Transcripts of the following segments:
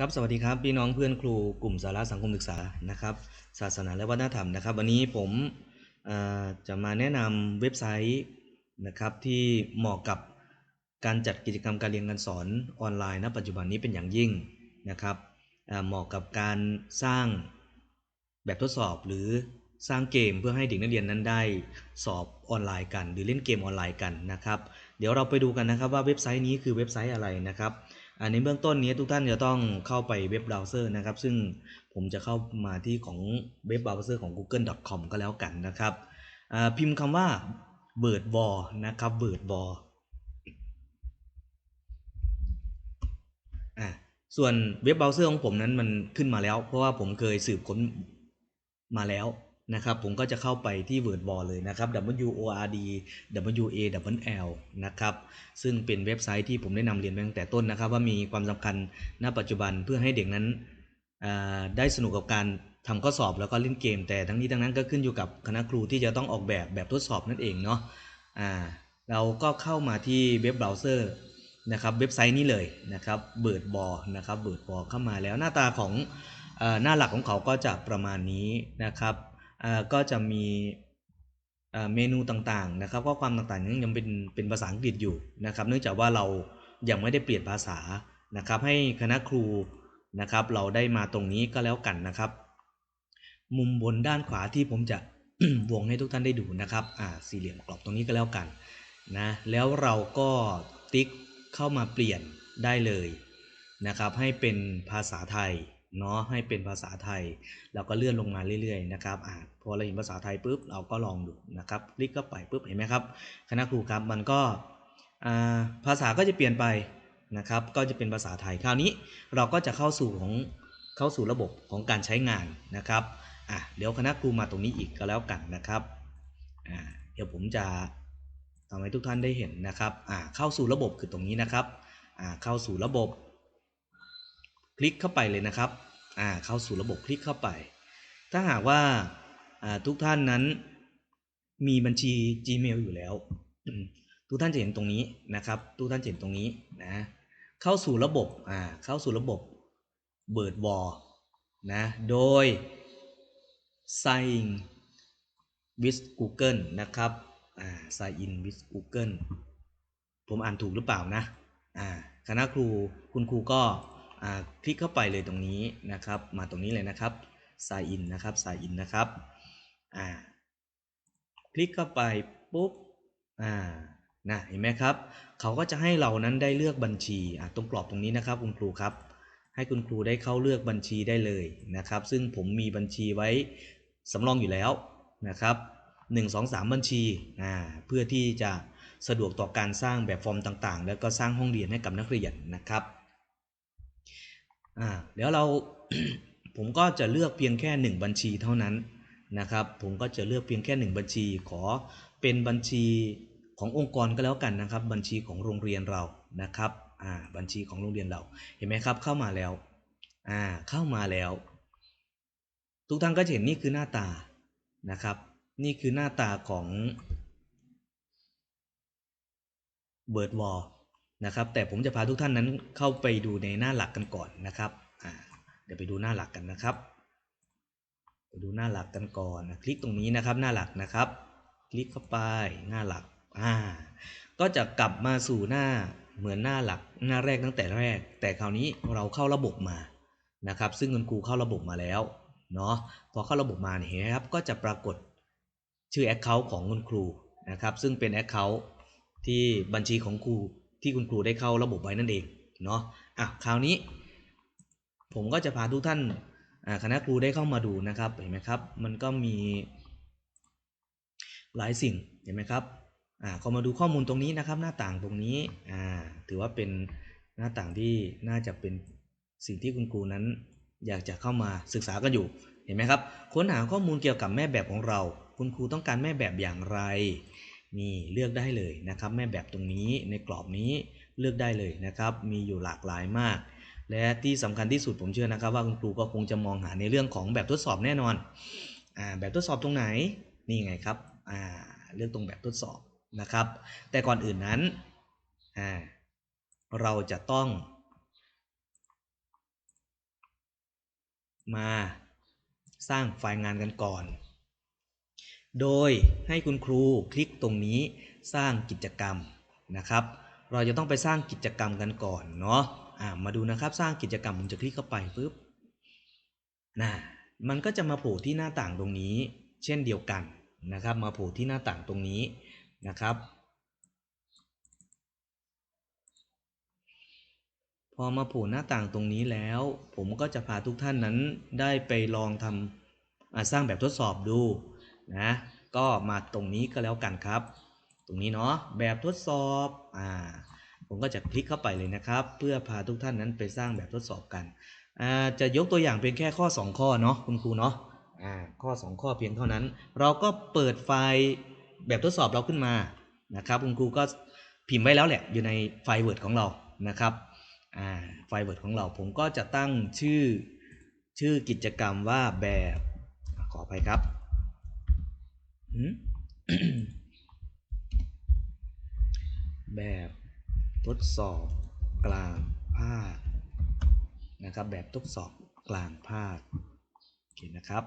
ครับสวัสดีครับพี่น้องเพื่อนครูกลุ่มสาระสังคมศึกษานะครับ ศาสนาและวัฒนธรรมนะครับ วันนี้ผมจะมาแนะนำเว็บไซต์นะครับที่เหมาะกับการจัดกิจกรรมการเรียนการสอนออนไลน์ณปัจจุบันนี้เป็นอย่างยิ่งนะครับเหมาะกับการสร้างแบบทดสอบหรือสร้างเกมเพื่อให้เด็กนักเรียนนั้นได้สอบออนไลน์กัน หรือเล่นเกมออนไลน์กันนะครับ เดี๋ยวเราไปดูกันนะครับว่าเว็บไซต์นี้คือเว็บไซต์อะไรนะครับ อันในเบื้องต้นนี้ทุกท่านจะต้องเข้าไปเว็บเบราว์เซอร์นะครับ ซึ่งผมจะเข้ามาที่ของเว็บเบราว์เซอร์ของ google.com ก็แล้วกันนะครับ พิมพ์คำว่า bird w a r นะครับ bird w a r อ่าส่วนเว็บเบราว์เซอร์ของผมนั้นมันขึ้นมาแล้ว เพราะว่าผมเคยสืบค้นมาแล้ว นะครับผมก็จะเข้าไปที่ word w a r เลยนะครับ w o r d w a w l นะครับซึ่งเป็นเว็บไซต์ที่ผมได้นำเรียนไปตั้งแต่ต้นนะครับ ว่ามีความสำคัญณปัจจุบันเพื่อให้เด็กนั้นได้สนุกกับการทำข้อสอบแล้วก็เล่นเกม แต่ทั้งนี้ทั้งนั้นก็ขึ้นอยู่กับคณะครูที่จะต้องออกแบบแบบทดสอบนั่นเองเนาะอ่าเราก็เข้ามาที่เว็บเบราว์เซอร์นะครับเว็บไซต์นี้เลยนะครับเบิร์ดบอนะครับเบิร์ดบอเข้ามาแล้วหน้าตาของอหน้าหลักของเขาก็จะประมาณนี้นะครับ ก็จะมีเมนูต่างๆนะครับข้อความต่างๆยังยังเป็นเป็นภาษาอังกฤษอยู่นะครับ เนื่องจากว่าเรายังไม่ได้เปลี่ยนภาษานะครับ ให้คณะครูนะครับ เราได้มาตรงนี้ก็แล้วกันนะครับ มุมบนด้านขวาที่ผมจะวงให้ทุกท่านได้ดูนะครับอ่าสี่เหลี่ยมกรอบตรงนี้ก็แล้วกันนะแล้วเราก็ติ๊กเข้ามาเปลี่ยนได้เลยนะครับ ให้เป็นภาษาไทย เนาะให้เป็นภาษาไทยเราก็เลื่อนลงมาเรื่อยๆนะครับอ่าพอเราเห็นภาษาไทยปุ๊บเราก็ลองดูนะครับคลิกเข้าไปปุ๊บเห็นไหมครับคณะครูครับมันก็ภาษาก็จะเปลี่ยนไปนะครับ ก็จะเป็นภาษาไทยคราวนี้เราก็จะเข้าสู่ของเข้าสู่ระบบของการใช้งานนะครับอะเดี๋ยวคณะครูมาตรงนี้อีกก็แล้วกันนะครับอ่าเดี๋ยวผมจะทำให้ทุกท่านได้เห็นนะครับอ่าเข้าสู่ระบบคือตรงนี้นะครับอ่าเข้าสู่ระบบ คลิกเข้าไปเลยนะครับ อ่าเข้าสู่ระบบคลิกเข้าไป ถ้าหากว่าอ่าทุกท่านนั้นมีบัญชี Gmail อยู่แล้ว ทุกท่านจะเห็นตรงนี้นะครับ ทุกท่านจะเห็นตรงนี้นะเข้าสู่ระบบอ่าเข้าสู่ระบบเบิร์ดวอลนะโดย sign with Google นะครับอ่า sign in with Google ผมอ่านถูกหรือเปล่านะอ่าคณะครูคุณครูก็ คลิกเข้าไปเลยตรงนี้นะครับ มาตรงนี้เลยนะครับ sign in นะครับ sign in นะครับอ่าคลิกเข้าไปปุ๊บอ่านะเห็นไหมครับ เขาก็จะให้เรานั้นได้เลือกบัญชีอะตรงกรอบตรงนี้นะครับคุณครูครับ ให้คุณครูได้เข้าเลือกบัญชีได้เลยนะครับ ซึ่งผมมีบัญชีไว้สำรองอยู่แล้วนะครับ1 2 3 บัญชีอ่าเพื่อที่จะสะดวกต่อการสร้างแบบฟอร์มต่างๆ แล้วก็สร้างห้องเรียนให้กับนักเรียนนะครับ อ่าเดี๋ยวเราผมก็จะเลือกเพียงแค่ 1 บัญชีเท่านั้นนะครับ ผมก็จะเลือกเพียงแค่ 1 บัญชี ขอเป็นบัญชีขององค์กรก็แล้วกันนะครับ บัญชีของโรงเรียนเรานะครับอ่าบัญชีของโรงเรียนเราเห็นไหมครับเข้ามาแล้วอ่าเข้ามาแล้ว ทุกท่านก็จะเห็นนี่คือหน้าตานะครับ นี่คือหน้าตาของเบิร์ดวอล นะครับ แต่ผมจะพาทุกท่านนั้นเข้าไปดูในหน้าหลักกันก่อนนะครับเดี๋ยวไปดูหน้าหลักกันนะครับไปดูหน้าหลักกันก่อนนะคลิกตรงนี้นะครับหน้าหลักนะครับ คลิกเข้าไปหน้าหลักอ่าก็จะกลับมาสู่หน้าเหมือนหน้าหลักหน้าแรกตั้งแต่แรก แต่คราวนี้เราเข้าระบบมานะครับ ซึ่งคุณครูเข้าระบบมาแล้วเนาะพอเข้าระบบมาเนี่ยเห็นไหมครับก็จะปรากฏชื่อ Account ของคุณครูนะครับ ซึ่งเป็น Account ที่บัญชีของครู ที่คุณครูได้เข้าระบบไว้นั่นเองเนาะอะคราวนี้ ผมก็จะพาทุกท่านคณะครูได้เข้ามาดูนะครับเห็นไหมครับมันก็มีหลายสิ่งเห็นไหมครับอ่าเขามาดูข้อมูลตรงนี้นะครับหน้าต่างตรงนี้อ่าถือว่าเป็นหน้าต่างที่น่าจะเป็นสิ่งที่คุณครูนั้น อยากจะเข้ามาศึกษากันอยู่เห็นไหมครับค้นหาข้อมูลเกี่ยวกับแม่แบบของเรา คุณครูต้องการแม่แบบอย่างไร นี่เลือกได้เลยนะครับแม่แบบตรงนี้ในกรอบนี้เลือกได้เลยนะครับ มีอยู่หลากหลายมาก และที่สำคัญที่สุดผมเชื่อนะครับ ว่าคุณครูก็คงจะมองหาในเรื่องของแบบทดสอบแน่นอนอ่าแบบทดสอบตรงไหนนี่ไงครับอ่าเลือกตรงแบบทดสอบนะครับ แต่ก่อนอื่นนั้นอ่าเราจะต้อง มาสร้างไฟล์งานกันก่อน โดยให้คุณครูคลิกตรงนี้สร้างกิจกรรมนะครับ เราจะต้องไปสร้างกิจกรรมกันก่อนเนาะอ่ามาดูนะครับสร้างกิจกรรมผมจะคลิกเข้าไปปุ๊บนะมันก็จะมาโผล่ที่หน้าต่างตรงนี้ เช่นเดียวกันนะครับ มาโผล่ที่หน้าต่างตรงนี้นะครับ พอมาโผล่หน้าต่างตรงนี้แล้ว ผมก็จะพาทุกท่านนั้นได้ไปลองทำสร้างแบบทดสอบดู นะก็มาตรงนี้ก็แล้วกันครับ ตรงนี้เนาะแบบทดสอบอ่าผมก็จะคลิกเข้าไปเลยนะครับ เพื่อพาทุกท่านนั้นไปสร้างแบบทดสอบกันอ่าจะยกตัวอย่างเป็นแค่ข้อ 2 ข้อเนาะคุณครูเนาะอ่าข้อ 2 ข้อเพียงเท่านั้น เราก็เปิดไฟล์แบบทดสอบเราขึ้นมานะครับคุณครูก็พิมพ์ไว้แล้วแหละอยู่ในไฟล์ Word ของเรานะครับอ่าไฟล์เวิร์ดของเราผมก็จะตั้งชื่อชื่อกิจกรรมว่าแบบขออภัยครับ แบบทดสอบกลางภาคนะครับ แบบทดสอบกลางภาคโอเคนะครับ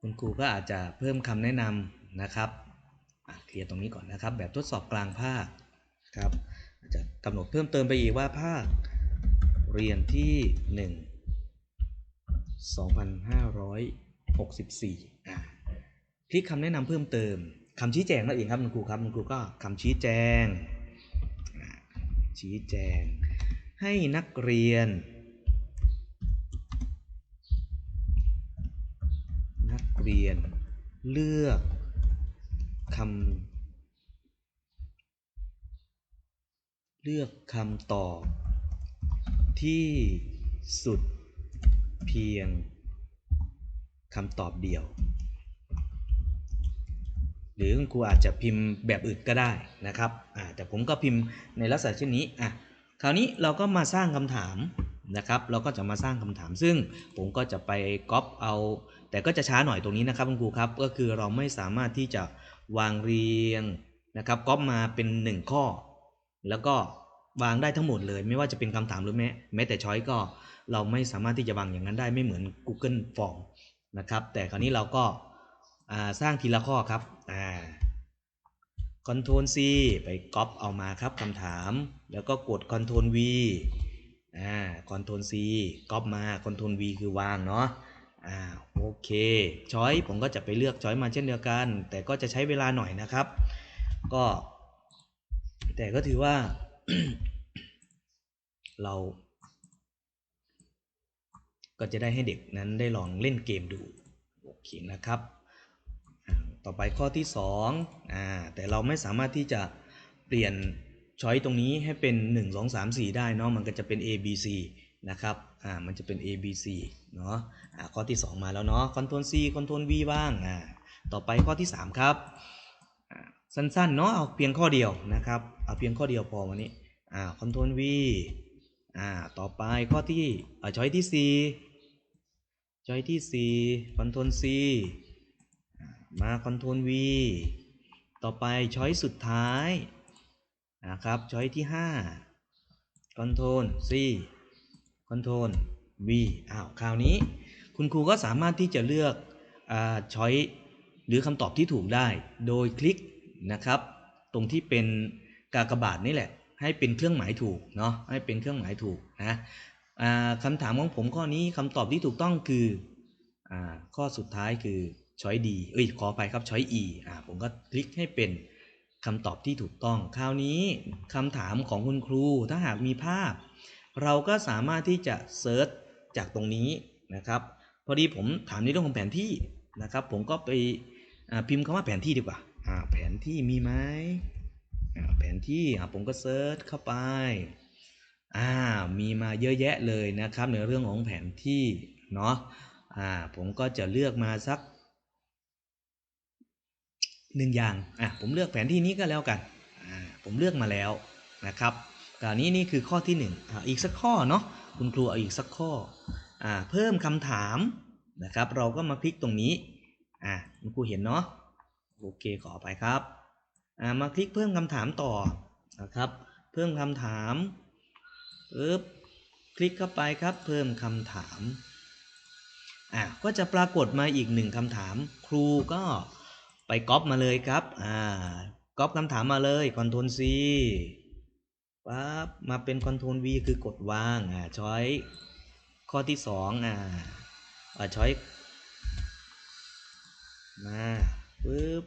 คุณครูก็อาจจะเพิ่มคำแนะนำนะครับอะเคลียร์ตรงนี้ก่อนนะครับ แบบทดสอบกลางภาคครับอาจจะกำหนดเพิ่มเติมไปอีกว่าภาคเรียนที่ 1 2564อะคลิกคำแนะนำเพิ่มเติมคำชี้แจงนั่นเองครับคุณครูครับคุณครูก็คำชี้แจงอะชี้แจง ให้นักเรียน นักเรียนเลือกคำเลือกคำตอบที่สุดเพียง คำตอบเดียว หรือคุณครูอาจจะพิมพ์แบบอื่นก็ได้นะครับแต่ผมก็พิมพ์ในลักษณะเช่นนี้อะคราวนี้เราก็มาสร้างคำถามนะครับ เราก็จะมาสร้างคำถาม ซึ่งผมก็จะไปก๊อปเอา แต่ก็จะช้าหน่อยตรงนี้นะครับคุณครูครับ ก็คือเราไม่สามารถที่จะวางเรียงนะครับก๊อปมาเป็น 1 ข้อ แล้วก็วางได้ทั้งหมดเลย ไม่ว่าจะเป็นคำถามหรือแม้แม้แต่ช้อยก็ เราไม่สามารถที่จะวางอย่างนั้นได้ไม่เหมือน Google Form นะครับ แต่คราวนี้เราก็สร้างทีละข้อครับอ่า Ctrl C ไปก๊อปเอามาครับคำถาม แล้วก็กด Ctrl V อ่า Ctrl C ก๊อปมา Ctrl V คือวางเนาะอ่าโอเค ช้อยผมก็จะไปเลือกช้อยมาเช่นเดียวกัน แต่ก็จะใช้เวลาหน่อยนะครับ ก็ แต่ก็ถือว่า เรา ก็จะได้ให้เด็กนั้นได้ลองเล่นเกมดูโอเคนะครับ ต่อไปข้อที่2อ่าแต่เราไม่สามารถที่จะเปลี่ยนช้อยตรงนี้ให้เป็น 1 2 3 4 ได้เนาะมันก็จะเป็น A B C นะครับอ่ามันจะเป็น A B C เนาะอ่าข้อที่ 2 มาแล้วเนาะ Ctrl C Ctrl V บ้างอ่าต่อไปข้อที่ 3 ครับอ่าสั้นๆเนาะเอาเพียงข้อเดียวนะครับเอาเพียงข้อเดียวพอวันนี้อ่า Ctrl V อ่าต่อไปข้อที่อ่าช้อยที่ 4 ช้อยที่ 4 Ctrl C อ่ามา Ctrl V ต่อไปช้อยสุดท้ายนะครับช้อยที่ 5 Ctrl C Ctrl V อ้าวคราวนี้ คุณครูก็สามารถที่จะเลือกอาช้อยหรือคำตอบที่ถูกได้ โดยคลิกนะครับ ตรงที่เป็นกากบาทนี่แหละ ให้เป็นเครื่องหมายถูกเนาะให้เป็นเครื่องหมายถูกนะ คำถามของผมข้อนี้คำตอบที่ถูกต้องคืออข้อสุดท้ายคือช้อยดีเอ้ยขอไปครับช้อย E อ่าผมก็คลิกให้เป็นคำตอบที่ถูกต้อง คราวนี้คำถามของคุณครู ถ้าหากมีภาพ เราก็สามารถที่จะเซิร์ชจากตรงนี้นะครับ พอดีผมถามในเรื่องของแผนที่นะครับ ผมก็ไปพิมพ์คำว่าแผนที่ดีกว่าแผนที่มีไหมแผนที่ผมก็เซิร์ชเข้าไป อ่ามีมาเยอะแยะเลยนะครับ ในเรื่องของแผนที่เนาะอ่าผมก็จะเลือกมาสักหนึ่งอย่างอะผมเลือกแผนที่นี้ก็แล้วกันอ่าผมเลือกมาแล้วนะครับกราวนี้นี่คือข้อที่หนึ่งอ่าอีกสักข้อเนาะคุณครูเอาอีกสักข้ออ่าเพิ่มคำถามนะครับ เราก็มาคลิกตรงนี้อ่าคุณครูเห็นเนาะโอเคขอไปครับอ่ามาคลิกเพิ่มคำถามต่อนะครับ เพิ่มคำถาม ปึ๊บคลิกเข้าไปครับ เพิ่มคำถามอะก็จะปรากฏมาอีกหนึ่งคำถาม ครูก็ไปก๊อปมาเลยครับอ่าก๊อปคำถามมาเลย Ctrl C ปั๊บมาเป็น Ctrl V คือกดวางอ่าช้อยข้อที่สองอ่าอ่าช้อยมาปึ๊บ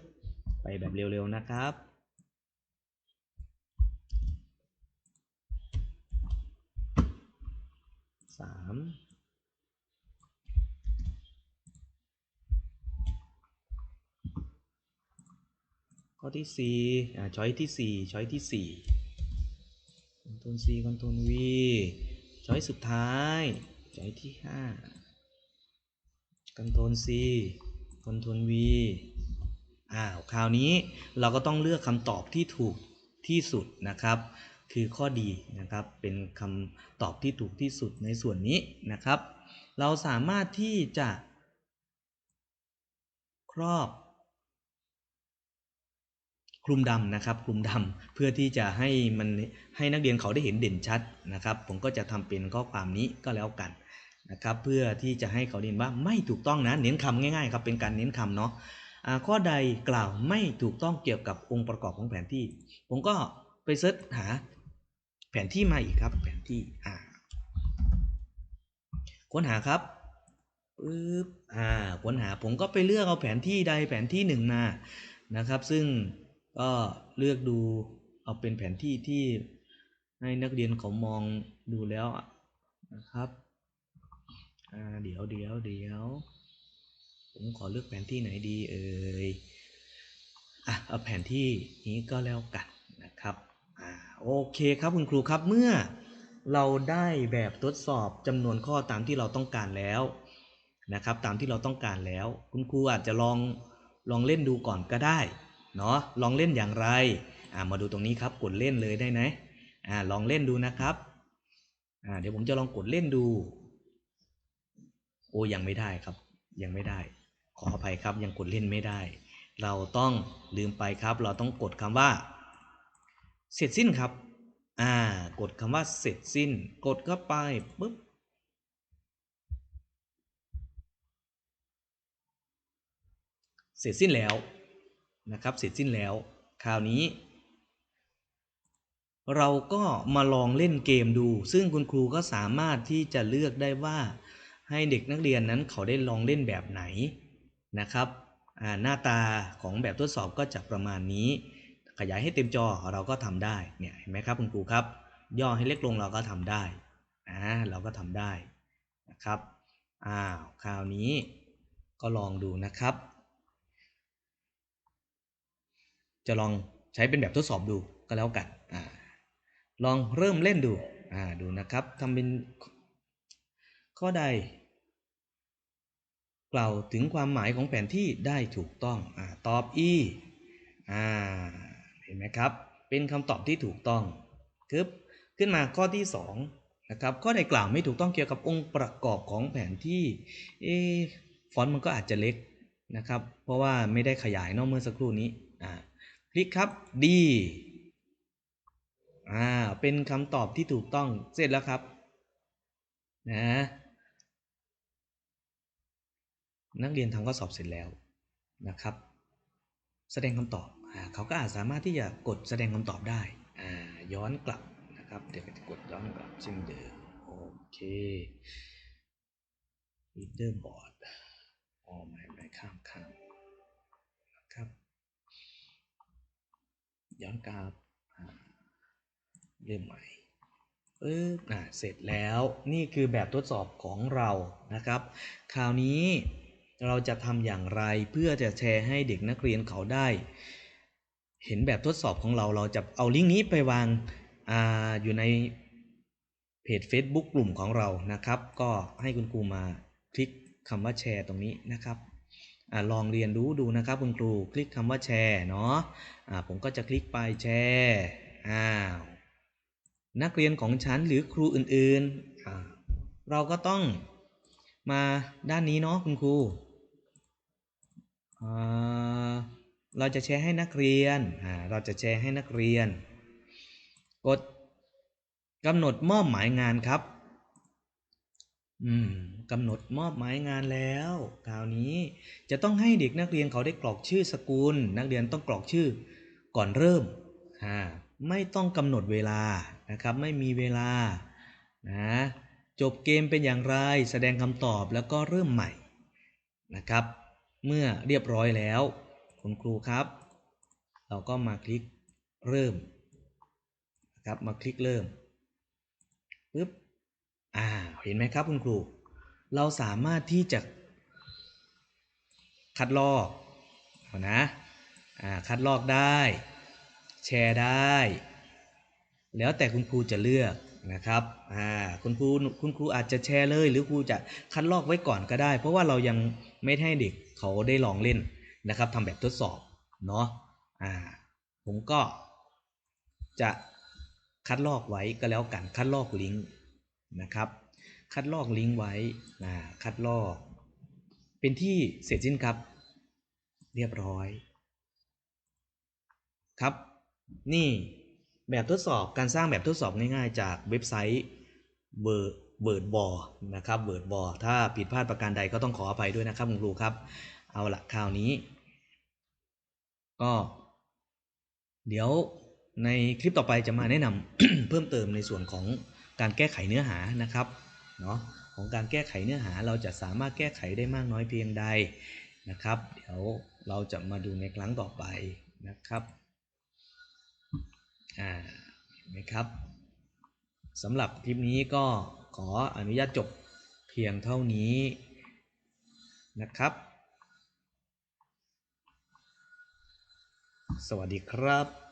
ไปแบบเร็วๆนะครับ สามข้อที่สี่อ่าช้อยที่สี่ช้อยที่สี่คอนโทรล C คอนโทรล V ช้อยสุดท้าย ช้อยที่ห้าคอนโทรล C คอนโทรล V อ้าว คราวนี้เราก็ต้องเลือกคำตอบที่ถูกที่สุดนะครับ คือข้อดีนะครับ เป็นคำตอบที่ถูกที่สุดในส่วนนี้นะครับ เราสามารถที่จะ ครอบคลุมดำนะครับคลุมดำเพื่อที่จะให้มันให้นักเรียนเขาได้เห็นเด่นชัดนะครับ ผมก็จะทำเป็นข้อความนี้ก็แล้วกันนะครับ เพื่อที่จะให้เขาเห็นว่าไม่ถูกต้องนะเน้นคำง่ายๆครับเป็นการเน้นคำเนาะข้อใดกล่าวไม่ถูกต้องเกี่ยวกับองค์ประกอบของแผนที่ ผมก็ไปเสิร์ชหา ผนที่มาอีกครับ แผนที่อ่าค้นหาครับปึ๊บอ่าค้นหาผมก็ไปเลือกเอาแผนที่ใดแผนที่หนึ่งมานะครับ ซึ่งก็เลือกดูเอาเป็นแผนที่ที่ให้นักเรียนเขามองดูแล้วนะครับอ่าเดี๋ยวเดี๋ยวเดี๋ยวผมขอเลือกแผนที่ไหนดีเอ่ยอะเอาแผนที่นี้ก็แล้วกัน โอเคครับคุณครูครับเมื่อเราได้แบบทดสอบจำนวนข้อตามที่เราต้องการแล้วนะครับตามที่เราต้องการแล้ว คุณครูอาจจะลองลองเล่นดูก่อนก็ได้เนาะลองเล่นอย่างไรอ่ามาดูตรงนี้ครับกดเล่นเลยได้ไหมอ่าลองเล่นดูนะครับอ่าเดี๋ยวผมจะลองกดเล่นดู โอ้ยังไม่ได้ครับ ยังไม่ได้ ขออภัยครับยังกดเล่นไม่ได้ เราต้องลืมไปครับ เราต้องกดคำว่า เสร็จสิ้นครับ อ่ากดคำว่าเสร็จสิ้น กดเข้าไปปุ๊บเสร็จสิ้นแล้วนะครับ เสร็จสิ้นแล้ว คราวนี้ เราก็มาลองเล่นเกมดู ซึ่งคุณครูก็สามารถที่จะเลือกได้ว่า ให้เด็กนักเรียนนั้นเขาได้ลองเล่นแบบไหนนะครับอ่าหน้าตาของแบบทดสอบก็จะประมาณนี้ ขยายให้เต็มจอเราก็ทำได้เนี่ยเห็นไหมครับคุณครูครับ ย่อให้เล็กลงเราก็ทำได้อ่าเราก็ทำได้นะครับอ้าวคราวนี้ก็ลองดูนะครับ จะลองใช้เป็นแบบทดสอบดูก็แล้วกันอ่าลองเริ่มเล่นดูอ่าดูนะครับทำเป็นข้อใด กล่าวถึงความหมายของแผนที่ได้ถูกต้องอ่าตอบ e อ่า เห็นไหมครับ เป็นคำตอบที่ถูกต้องคึบขึ้นมาข้อที่2นะครับข้อใดกล่าวไม่ถูกต้องเกี่ยวกับองค์ประกอบของแผนที่เอฟอนต์มันก็อาจจะเล็กนะครับ เพราะว่าไม่ได้ขยายนอกเมื่อสักครู่นี้อ่าคลิกครับ D อ่าเป็นคำตอบที่ถูกต้องเสร็จแล้วครับนะนักเรียนทำข้อสอบเสร็จแล้วนะครับ แสดงคำตอบ เขาก็อาจสามารถที่จะกดแสดงคำตอบได้อ่าย้อนกลับนะครับ เดี๋ยวจะกดย้อนกลับเช่นเดิมโอเค reader board อ๋อไม่ไม่ข้ามข้ามนะครับ ย้อนกลับเริ่มใหม่ปึ๊บอ่าเสร็จแล้วนี่คือแบบทดสอบของเรานะครับ คราวนี้เราจะทำอย่างไรเพื่อจะแชร์ให้เด็กนักเรียนเขาได้ เห็นแบบทดสอบของเรา เราจะเอาลิงก์นี้ไปวางออยู่ในเพจ Facebook กลุ่มของเรานะครับ ก็ให้คุณครูมาคลิกคำว่าแชร์ตรงนี้นะครับอลองเรียนรู้ดูนะครับคุณครูคลิกคำว่าแชร์เนาะะผมก็จะคลิกไปแชร์อ้าวนักเรียนของฉันหรือครูอื่นๆ เราก็ต้องมาด้านนี้เนาะคุณครูอ่า เราจะแชร์ให้นักเรียนอ่าเราจะแชร์ให้นักเรียน กดกำหนดมอบหมายงานครับ อืมกำหนดมอบหมายงานแล้วคราวนี้จะต้องให้เด็กนักเรียนเขาได้กรอกชื่อสกุล นักเรียนต้องกรอกชื่อก่อนเริ่มอ่าไม่ต้องกำหนดเวลานะครับ ไม่มีเวลานะจบเกมเป็นอย่างไร แสดงคำตอบแล้วก็เริ่มใหม่นะครับ เมื่อเรียบร้อยแล้ว คุณครูครับ เราก็มาคลิกเริ่มนะครับมาคลิกเริ่มปึ๊บอ่าเห็นไหมครับคุณครู เราสามารถที่จะคัดลอกเอานะอ่าคัดลอกได้ แชร์ได้ แล้วแต่คุณครูจะเลือกนะครับอ่าคุณครูคุณครูอาจจะแชร์เลย หรือครูจะคัดลอกไว้ก่อนก็ได้ เพราะว่าเรายังไม่ให้เด็กเขาได้ลองเล่น นะครับทำแบบทดสอบเนาะอ่าผมก็จะคัดลอกไว้ก็แล้วกันคัดลอกลิงก์นะครับ คัดลอกลิงก์ไว้นะคัดลอก เป็นที่เสร็จสิ้นครับ เรียบร้อย ครับ นี่แบบทดสอบการสร้างแบบทดสอบง่ายๆ จากเว็บไซต์เบอร์เบิร์ดบอนะครับเบิร์ดบอถ้าผิดพลาดประการใดก็ต้องขออภัยด้วยนะครับคุณครูครับ เอาละคราวนี้ ก็เดี๋ยวในคลิปต่อไปจะมาแนะนำ เพิ่มเติมในส่วนของการแก้ไขเนื้อหานะครับเนาะของการแก้ไขเนื้อหาเราจะสามารถแก้ไขได้มากน้อยเพียงใดนะครับ เดี๋ยวเราจะมาดูในครั้งต่อไปนะครับอ่าเห็นไหมครับสำหรับคลิปนี้ก็ขออนุญาตจบเพียงเท่านี้นะครับ สวัสดีครับ